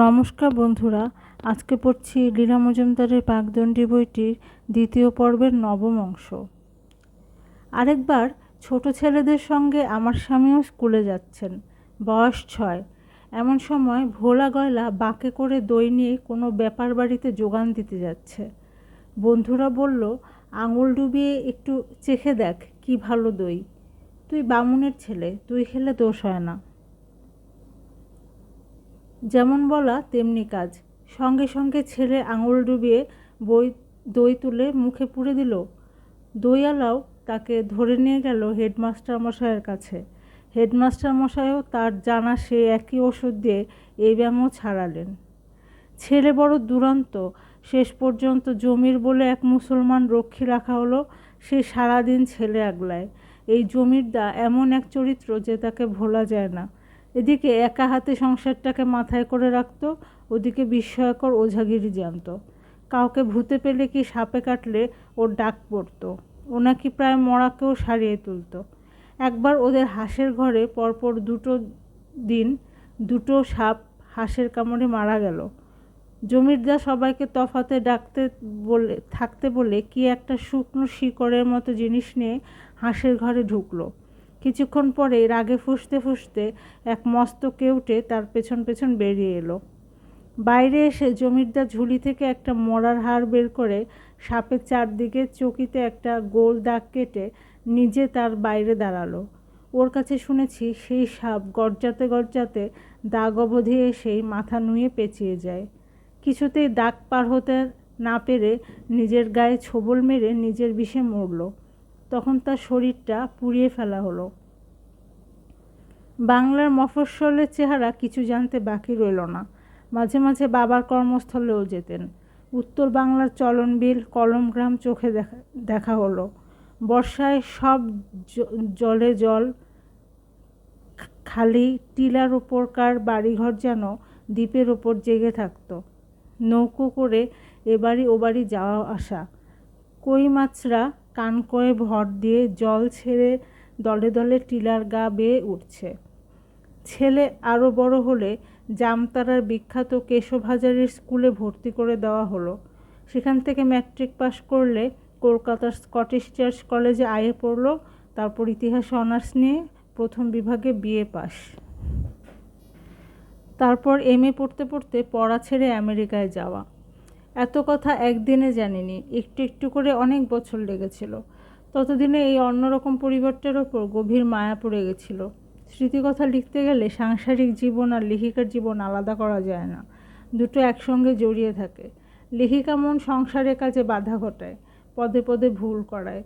নমস্কার বন্ধুরা, আজকে পড়ছি লীলা মজুমদারের পাকদণ্ডী বইটির দ্বিতীয় পর্বের নবম অংশ। আরেকবার ছোট ছেলেদের সঙ্গে আমার স্বামীও স্কুলে যাচ্ছেন, বয়স ছয়। এমন সময় ভোলা গয়লা বাঁকে করে দই নিয়ে কোনো ব্যাপার বাড়িতে যোগান দিতে যাচ্ছে। বন্ধুরা বলল, আঙুল ডুবিয়ে একটু চেখে দেখ কি ভালো দই। তুই বামুনের ছেলে, তুই খেলে দোষ হয় না। যেমন বলা তেমনি কাজ। সঙ্গে সঙ্গে ছেলে আঙুল ডুবিয়ে বই, দই তুলে মুখে পুড়ে দিল। দইয়ালাও তাকে ধরে নিয়ে গেল হেডমাস্টার মশাইয়ের কাছে। হেডমাস্টার মশাইও তার জানা সে একই ওষুধ দিয়ে এই ব্যায়ামও ছাড়ালেন। ছেলে বড় দুরন্ত। শেষ পর্যন্ত জমির বলে এক মুসলমান রক্ষী রাখা হলো সে সারাদিন ছেলে আগলায়। এই জমিরদা এমন এক চরিত্র যে তাকে ভোলা যায় না। এদিকে একা হাতে সংসারটাকে মাথায় করে রাখত, ওদিকে বিস্ময়কর ওঝাগিরি জানত। কাউকে ভূতে পেলে কি সাপে কাটলে ওর ডাক পড়তো, ও নাকি প্রায় মরাকেও সারিয়ে তুলতো। একবার ওদের হাঁসের ঘরে পরপর দুটো দিন দুটো সাপ হাঁসের কামড়ে মারা গেল। জমিরদা সবাইকে তফাতে ডাকতে বলে, থাকতে বলে কি একটা শুকনো শিকড়ের মতো জিনিস নিয়ে হাঁসের ঘরে ঢুকলো। কিছুক্ষণ পরে রাগে ফুসতে ফুসতে এক মস্ত কেউটে তার পেছন পেছন বেরিয়ে এলো। বাইরে এসে জমিরদার ঝুলি থেকে একটা মরার হাড় বের করে সাপের চারদিকে চকিতে একটা গোল দাগ কেটে নিজে তার বাইরে দাঁড়াল। ওর কাছে শুনেছি সেই সাপ গরজাতে গরজাতে দাগ অবধি এসেই মাথা নুয়ে পেঁচিয়ে যায়। কিছুতেই দাগ পার হতে না পেরে নিজের গায়ে ছোবল মেরে নিজের বিষে মরল। তখন তার শরীরটা পুড়িয়ে ফেলা হলো। বাংলার মফস্বলের চেহারা কিছু জানতে বাকি রইল না। মাঝে মাঝে বাবার কর্মস্থলেও যেতেন। উত্তর বাংলার চলনবিল, কলমগ্রাম চোখে দেখা দেখা হলো। বর্ষায় সব জলে জল খালি টিলার ওপরকার বাড়িঘর যেন দ্বীপের ওপর জেগে থাকত। নৌকো করে এবাড়ি ওবাড়ি যাওয়া আসা। কই মাছরা কানকয়ে ভর দিয়ে জল ছেড়ে দলে দলে টিলার গা বেয়ে উঠছে। ছেলে আরও বড় হলে জামতারার বিখ্যাত কেশব হাজারের স্কুলে ভর্তি করে দেওয়া হলো। সেখান থেকে ম্যাট্রিক পাশ করলে কলকাতার স্কটিশ চার্চ কলেজে আয়ে পড়ল, তারপর ইতিহাসে অনার্স নিয়ে প্রথম বিভাগে বিএ পাস তারপর এম এ পড়তে পড়তে পড়া ছেড়ে আমেরিকায় যাওয়া। এত কথা একদিনে জানিনি, একটু একটু করে অনেক বছর লেগেছিল। ততদিনে এই অন্যরকম পরিবর্তের ওপর গভীর মায়া পড়ে গেছিল। স্মৃতিকথা লিখতে গেলে সাংসারিক জীবন আর লেখিকার জীবন আলাদা করা যায় না। দুটো একসঙ্গে জড়িয়ে থাকে। লেখিকা মন সংসারের কাজে বাধা ঘটায়, পদে পদে ভুল করায়।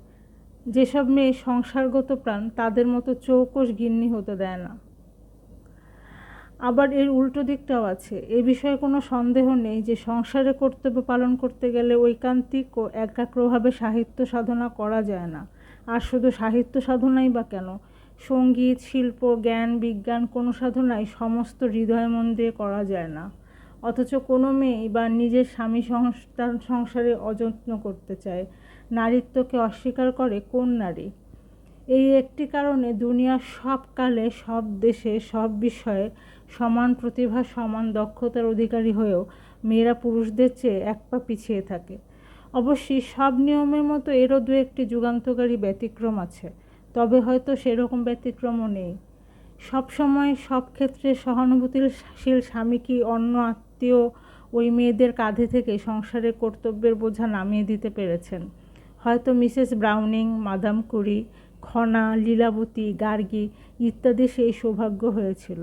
যেসব মেয়ে সংসারগত প্রাণ, তাদের মতো চৌকস গিন্নি হতে দেয় না। আবার এর উল্টো দিকটাও আছে। এ বিষয়ে কোনো সন্দেহ নেই যে সংসারে কর্তব্য পালন করতে গেলে ঐকান্তিক ও একাগ্রভাবে সাহিত্য সাধনা করা যায় না। আর শুধু সাহিত্য সাধনাই বা কেন? সংগীত, শিল্প, জ্ঞান, বিজ্ঞান কোনো সাধনাই সমস্ত হৃদয় মন দিয়ে করা যায় না। অথচ কোনো মেয়ে বা নিজের স্বামী সংস্থান সংসারে অযত্ন করতে চায়। নারীত্বকে অস্বীকার করে কোন নারী? এই একটি কারণে দুনিয়ার সব কালে, সব দেশে, সব বিষয়ে সমান প্রতিভা, সমান দক্ষতার অধিকারী হয়েও মেয়েরা পুরুষদের চেয়ে এক পা পিছিয়ে থাকে। অবশ্যই সব নিয়মের মতো এরও দু একটি যুগান্তকারী ব্যতিক্রম আছে, তবে হয়তো সেরকম ব্যতিক্রমও নেই। সব সময় সব ক্ষেত্রে সহানুভূতিশীল স্বামী কি অন্য আত্মীয় ওই মেয়েদের কাঁধে থেকে সংসারের কর্তব্যের বোঝা নামিয়ে দিতে পেরেছেন? হয়তো Mrs Browning, madam Curie, Khana, Lilavati, Gargi ইত্যাদি সেই সৌভাগ্য হয়েছিল।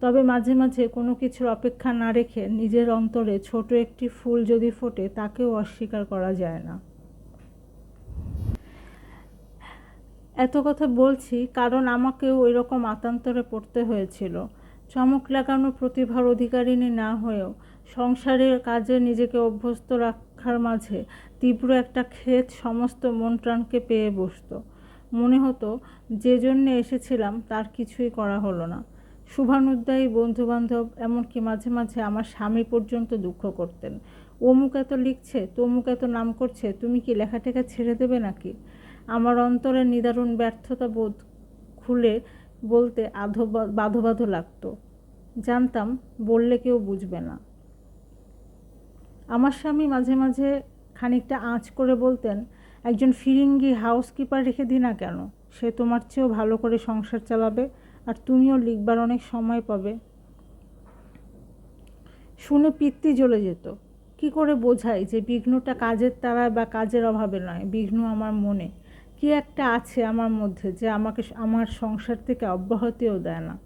তবে মাঝে মাঝে কোনো কিছুর অপেক্ষা না রেখে নিজের অন্তরে ছোট একটি ফুল যদি ফোটে, তাকেও অস্বীকার করা যায় না। এত কথা বলছি কারণ আমাকেও ওই রকম আতান্তরে পড়তে হয়েছিল। চমক লাগানো প্রতিভার অধিকারিণী না হয়েও সংসারের কাজে নিজেকে অভ্যস্ত রাখার মাঝে তীব্র একটা ক্ষেত সমস্ত মন প্রাণকে পেয়ে বসত। মনে হতো, যে জন্যে এসেছিলাম, তার কিছুই করা হলো না। শুভানুদ্দায়ী বন্ধুবান্ধব, এমনকি মাঝে মাঝে আমার স্বামী পর্যন্ত দুঃখ করতেন। অমুক এত লিখছে, তমুক এত নাম করছে, তুমি কি লেখাটেখা ছেড়ে দেবে নাকি? আমার অন্তরে নিদারুণ ব্যর্থতা বোধ খুলে বলতে আধো বাধো বাধো লাগতো। জানতাম, বললে কেউ বুঝবে না। আমার স্বামী মাঝে মাঝে খানিকটা আঁচ করে বলতেন, একজন ফিরিঙ্গি হাউসকিপার রেখে দি না কেন? সে তোমার চেয়েও ভালো করে সংসার চালাবে তুমিও লিখবার অনেক সময় পাবে। শুনে পিত্তি জ্বলে যেত। কি করে বোঝাই যে বিঘ্নটা কাজের তারায় বা কাজের অভাবে নয়? বিঘ্ন আমার মনে। কি একটা আছে আমার মধ্যে যে আমাকে আমার সংসার থেকে অব্যাহতিও দেয় না।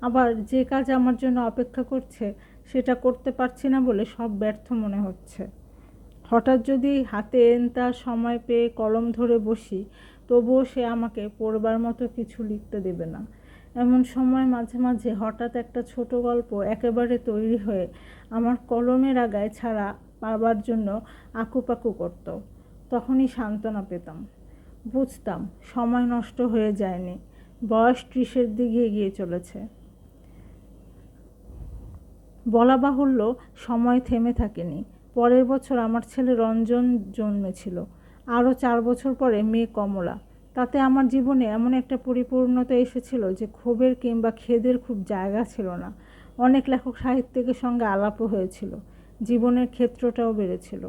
আবার যে কাজ আমার জন্য অপেক্ষা করছে, সেটা করতে পারছি না বলে সব ব্যর্থ মনে হচ্ছে। হঠাৎ যদি হাতে এন তার সময় পেয়ে কলম ধরে বসি, তবুও সে আমাকে পড়বার মতো কিছু লিখতে দেবে না। এমন সময় মাঝে মাঝে হঠাৎ একটা ছোট গল্প একেবারে তৈরি হয়ে আমার কলমের আগায় ছাড়া পাবার জন্য আকুপাকু করত। তখনই সান্ত্বনা পেতাম। বুঝতাম, সময় নষ্ট হয়ে যায়নি। বয়স ত্রিশের দিকে এগিয়ে চলেছে। বলা বাহুল্য, সময় থেমে থাকেনি। পরের বছর আমার ছেলে রঞ্জন জন্মেছিল। আরও চার বছর পরে মেয়ে কমলা। তাতে আমার জীবনে এমন একটা পরিপূর্ণতা এসেছিল যে ক্ষোভের কিংবা খেদের খুব জায়গা ছিল না। অনেক লেখক সাহিত্যিকের সঙ্গে আলাপও হয়েছিল। জীবনের ক্ষেত্রটাও বেড়েছিল।